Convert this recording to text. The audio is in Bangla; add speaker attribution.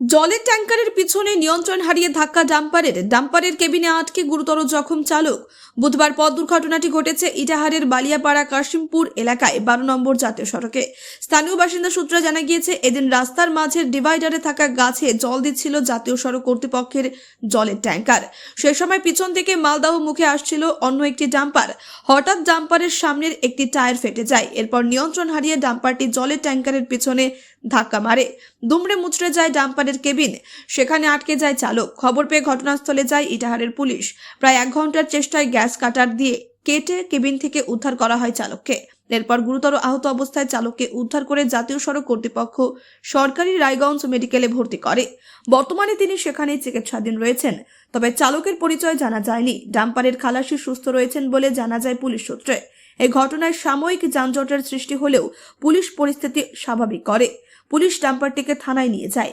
Speaker 1: জলের ট্যাঙ্কারের পিছনে নিয়ন্ত্রণ হারিয়ে ধাক্কা ডাম্পারের ডাম্পারের কেবিনে আটকে গুরুতর জখম চালক। বুধবার পথ দুর্ঘটনাটি ঘটেছে ইটাহারের বালিয়াপাড়া কাশিমপুর এলাকায়, বারো নম্বর জাতীয় সড়কে। স্থানীয় বাসিন্দা সূত্রে জানা গিয়েছে, এদিন রাস্তার মাঝের ডিভাইডারে থাকা গাছে জল দিচ্ছিল জাতীয় সড়ক কর্তৃপক্ষের জলের ট্যাঙ্কার। সে সময় পিছন থেকে মালদাহ মুখে আসছিল অন্য একটি ডাম্পার। হঠাৎ ডাম্পারের সামনের একটি টায়ার ফেটে যায়, এরপর নিয়ন্ত্রণ হারিয়ে ডাম্পারটি জলের ট্যাঙ্কারের পিছনে ধাক্কা মারে। দুমড়ে মুচড়ে যায় ডাম্পারের কেবিন। সেখানে আটকে যায় চালক। খবর পেয়ে ঘটনাস্থলে যায় ইটাহারের পুলিশ। প্রায় এক ঘণ্টার চেষ্টায় গ্যাস কাটার দিয়ে কেটে কেবিন থেকে উদ্ধার করা হয় চালককে। এরপর গুরুতর আহত অবস্থায় চালককে উদ্ধার করে জাতীয় সড়ক কর্তৃপক্ষ সরকারি রায়গঞ্জ মেডিকেলে ভর্তি করে। বর্তমানে তিনি সেখানেই চিকিৎসাধীন রয়েছেন। তবে চালকের পরিচয় জানা যায়নি। ডাম্পারের খালাসি সুস্থ রয়েছেন বলে জানা যায় পুলিশ সূত্রে। এই ঘটনায় সাময়িক যানজটের সৃষ্টি হলেও পুলিশ পরিস্থিতি স্বাভাবিক করে। পুলিশ ডাম্পারটিকে থানায় নিয়ে যায়।